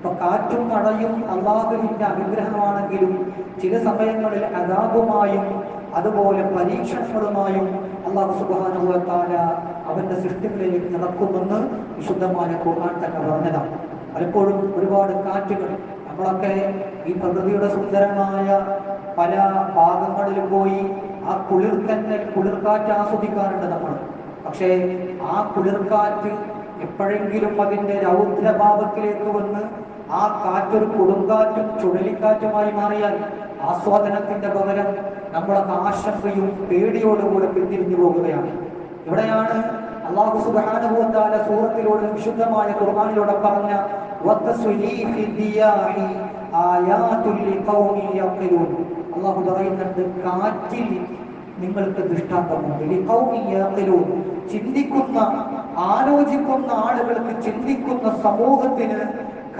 അപ്പൊ കാറ്റും മഴയും അള്ളാഹുവിന്റെ അനുഗ്രഹമാണെങ്കിലും ചില സമയങ്ങളിൽ അതാപുമായും അതുപോലെ പരീക്ഷണങ്ങളുമായും അള്ളാഹു സുബാനുഭവത്താല അവന്റെ സൃഷ്ടികളിലേക്ക് നടക്കുമെന്ന് വിശുദ്ധമായ ഖുർആൻ തന്നെ പറഞ്ഞതാണ്. പലപ്പോഴും ഒരുപാട് കാറ്റുകൾ നമ്മളൊക്കെ ഈ പ്രകൃതിയുടെ സുന്ദരമായ പല ഭാഗങ്ങളിലും പോയി ആ കുളിർക്കന്നൽ കുളിർക്കാറ്റ് ആസ്വദിക്കാറുണ്ട് നമ്മൾ. പക്ഷേ ആ കുളിർക്കാറ്റ് എപ്പോഴെങ്കിലും അതിന്റെ രൗദ്രഭാവത്തിലേക്ക് വന്ന് ആ കാറ്റൊരു കൊടുങ്കാറ്റും ചുഴലിക്കാറ്റുമായി മാറിയാൽ ആസ്വാദനത്തിന്റെ പകരം നമ്മളൊക്കെ ആശങ്കയും പേടിയോടുകൂടെ പിന്തിരിഞ്ഞു പോകുകയാണ് ഇവിടെയാണ് അള്ളാഹു സുബാനുഭവത്താല സൂറത്തിലൂടെ വിശുദ്ധമായ കുർബാനിലൂടെ പറഞ്ഞ. അള്ളാഹു പറയുന്നുണ്ട് കാറ്റിൽ നിങ്ങൾക്ക് ദൃഷ്ടാന്തമുണ്ട്. ചിന്തിക്കുന്ന ആലോചിക്കുന്ന ആളുകൾക്ക് ചിന്തിക്കുന്ന സമൂഹത്തിന്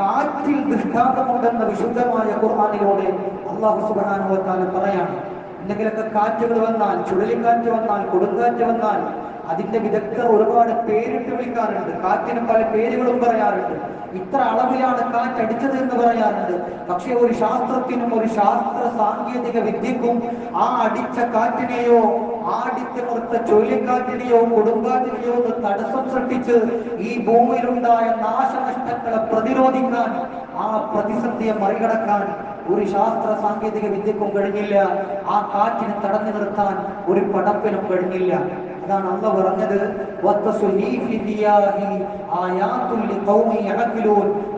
കാറ്റിൽ ദൃഷ്ടാന്തമുണ്ടെന്ന വിശുദ്ധമായ ഖുർആാനിലൂടെ അള്ളാഹു സുബാനുഭവത്താല പറയാണ്. എന്തെങ്കിലുമൊക്കെ കാറ്റുകൾ വന്നാൽ ചുഴലിക്കാറ്റ് വന്നാൽ കൊടുങ്കാറ്റ് വന്നാൽ അതിന്റെ വിദഗ്ധർ ഒരുപാട് പേരിട്ട് വിളിക്കാറുണ്ട്. കാറ്റിന് പല പേരുകളും പറയാറുണ്ട്. ഇത്ര അളവിലാണ് കാറ്റടിച്ചത് എന്ന് പറയാറുണ്ട്. പക്ഷെ ഒരു ശാസ്ത്രത്തിനും ഒരു ശാസ്ത്ര സാങ്കേതിക വിദ്യക്കും ആ അടിച്ച കാറ്റിനെയോ ആ അടിച്ചമർത്ത ചുഴലിക്കാറ്റിനെയോ കൊടുങ്കാറ്റിനെയോ ഒന്ന് തടസ്സം സൃഷ്ടിച്ച് ഈ ഭൂമിയിലുണ്ടായ നാശനഷ്ടങ്ങളെ പ്രതിരോധിക്കാൻ ആ പ്രതിസന്ധിയെ മറികടക്കാൻ ഒരു ശാസ്ത്ര സാങ്കേതിക വിദ്യക്കും കഴിഞ്ഞില്ല. ആ കാറ്റിനെ തടഞ്ഞു നിർത്താൻ ഒരു പടപ്പിനും കഴിഞ്ഞില്ല. അതാണ് അല്ല പറഞ്ഞത്.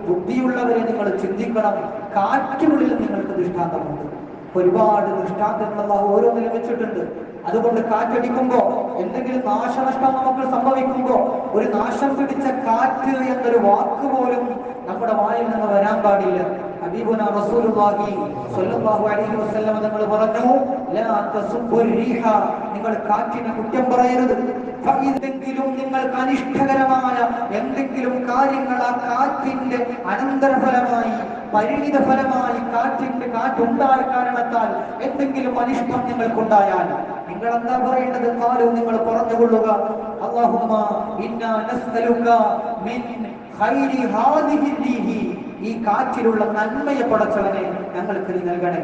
ബുദ്ധിയുള്ളവരെ നിങ്ങൾ ചിന്തിക്കണം കാറ്റിനുള്ളിൽ നിങ്ങൾക്ക് ദൃഷ്ടാന്തമുണ്ട്. ഒരുപാട് ദൃഷ്ടാന്തങ്ങൾ അള്ളാഹു ഓരോന്നിലും വെച്ചിട്ടുണ്ട്. അതുകൊണ്ട് കാറ്റടിക്കുമ്പോ എന്തെങ്കിലും നാശനഷ്ടം നമുക്ക് സംഭവിക്കുമ്പോ ഒരു നാശം പിടിച്ച കാറ്റ് എന്നൊരു വാക്ക് പോലും നമ്മുടെ വായിൽ നിന്ന് വരാൻ പാടില്ല. ഹബീബുന റസൂലുള്ളാഹി സ്വല്ലല്ലാഹു അലൈഹി വസല്ലം പറഞ്ഞു ലാ തസുബ്ബുർ റീഹ നിങ്ങൾ കാറ്റിനെ കുറ്റം പറയരുത്. എന്തെങ്കിലും നിങ്ങൾക്ക് അനിഷ്ടകരമായ എന്തെങ്കിലും കാര്യങ്ങൾ ആ കാറ്റിന്റെ അനന്തരഫലമായി പരിണിത ഫലമായി കാറ്റിന്റെ കാറ്റുണ്ടായ കാരണത്താൽ എന്തെങ്കിലും അനിഷ്ടം നിങ്ങൾക്കുണ്ടായാൽ നിങ്ങൾ എന്താ പറയേണ്ടത്? കാലവും നിങ്ങൾ പറഞ്ഞുകൊള്ളുക. മിൻ ഖൈരി ഹാദിഹി ഈ കാറ്റിലുള്ള നന്മയെ പടച്ചവനെ ഞങ്ങൾക്ക് നൽകണേ.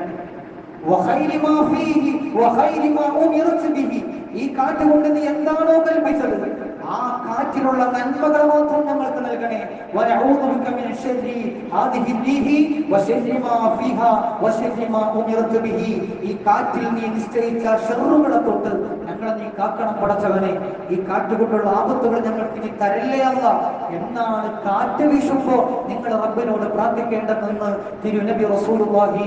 ഈ കാറ്റ് കൊണ്ട് നീ എന്താണോ കൽപ്പിച്ചത്? ആ കാറ്റിലുള്ള നന്മകൾ മാത്രം ഞങ്ങൾക്ക് بك من شر هذه ശർരി وشر ما فيها وشر ما امرت به. ഈ കാറ്റിൽ നീ നിശ്ചയിച്ച ഷർറുകളെ തൊട്ട് ഞങ്ങളെ നീ കാക്കണം പടച്ചവനെ. ഈ കാറ്റ് കൊണ്ടുള്ള ആപത്തുകൾ ഞങ്ങൾക്ക് നീ തരല്ലേ അല്ല. എന്നാണ് കാറ്റ് വീശുമ്പോ നിങ്ങൾ റബ്ബിനോട് പ്രാർത്ഥിക്കേണ്ടതെന്ന് തിരുനബി റസൂലുള്ളാഹി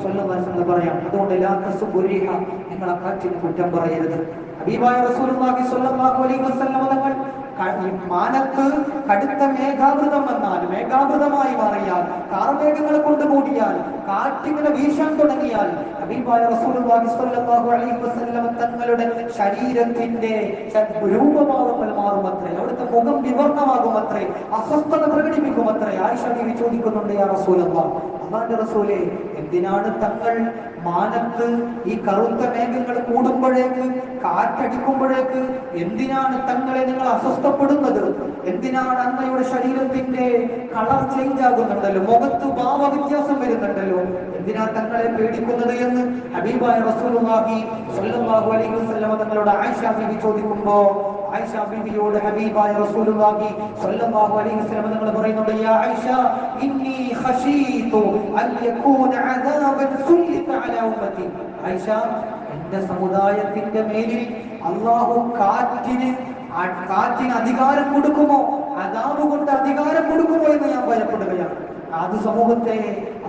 സ്വല്ലല്ലാഹു അലൈഹി പറയാം. അതുകൊണ്ട് ലാ തസുബുരിഹ നിങ്ങൾ ആ കാറ്റിന് കുറ്റം പറയരുത്. ഹബീബായ റസൂലുള്ളാഹി സ്വല്ലല്ലാഹു അലൈഹി വസല്ലം തങ്ങൾ മാനത്ത് കടുത്ത മേഘാവൃതം വന്നാൽ മേഘാവൃതമായി മാറിയാൽ കാർമേഘങ്ങൾ കൊണ്ടുകൂടിയാൽ കാറ്റിങ്ങനെ വീശാൻ തുടങ്ങിയാൽ തങ്ങളുടെ ശരീരത്തിന്റെ രൂപമാകുമ്പോൾ മാറുമത്രേ അവിടുത്തെ മുഖം വിവർണമാകും അത്രേ അസ്വസ്ഥത പ്രകടിപ്പിക്കും അത്രേ ആയിഷ ചോദിക്കുന്നുണ്ട് യാ റസൂലല്ലാഹ് അള്ളാന്റെ റസൂലെ എന്തിനാണ് തങ്ങൾ മാനത്ത് ഈ കറുത്ത മേഘങ്ങൾ കൂടുമ്പോഴേക്ക് കാറ്റടിക്കുമ്പോഴേക്ക് എന്തിനാണ് തങ്ങളെ നിങ്ങൾ അസ്വസ്ഥപ്പെടുന്നത്? എന്തിനാണ് അമ്മയുടെ ശരീരത്തിന്റെ കളർ ചേഞ്ച് ആകുന്നുണ്ടല്ലോ? മുഖത്ത് ഭാവ വ്യത്യാസം വരുന്നുണ്ടല്ലോ? എന്തിനാ തങ്ങളെ പേടിക്കുന്നത് എന്ന് ഹബീബായ റസൂലുള്ളാഹി സ്വല്ലല്ലാഹു അലൈഹി വസല്ലം തങ്ങളോട് ആയിഷ ബീവി ചോദിക്കുമ്പോ ആയിഷ ഹബീബായ റസൂലുള്ളാഹി സ്വല്ലല്ലാഹു അലൈഹി വസല്ലം ആയിഷ സമുദായത്തിന്റെ മേലിൽ അള്ളാഹു കാറ്റിന് കാറ്റിന് അധികാരം കൊടുക്കുമോ? അതാവ് കൊണ്ട് അധികാരം കൊടുക്കുമോ എന്ന് ഞാൻ ഭയപ്പെടുകയാണ്. അത് സമൂഹത്തെ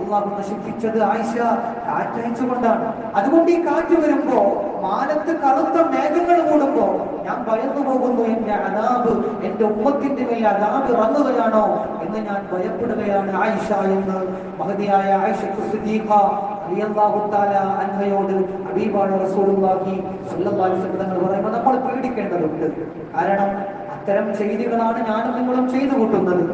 അള്ളാഹു നശിപ്പിച്ചത് ആയിഷ കാറ്റയച്ചുകൊണ്ടാണ്. അതുകൊണ്ട് ഈ കാറ്റ് വരുമ്പോ മാനത്ത് കറുത്ത മേഘങ്ങൾ കൂടുമ്പോ ഞാൻ ഭയന്നു പോകുന്നു എന്റെ അനാബ് എന്റെ ഉമ്മത്തിന്റെ മേൽ അനാബ് ഇറങ്ങുകയാണോ എന്ന് ഞാൻ ഭയപ്പെടുകയാണ് ആയിഷ എന്ന്. മഹതിയായ ആയിഷ അൻഹയോട് റസൂലുള്ളാഹി പറയുമ്പോൾ നമ്മൾ പേടിക്കേണ്ടതുണ്ട്. കാരണം അത്തരം ചെയ്തികളാണ് ഞാനും നിങ്ങളും ചെയ്തു കൂട്ടുന്നത്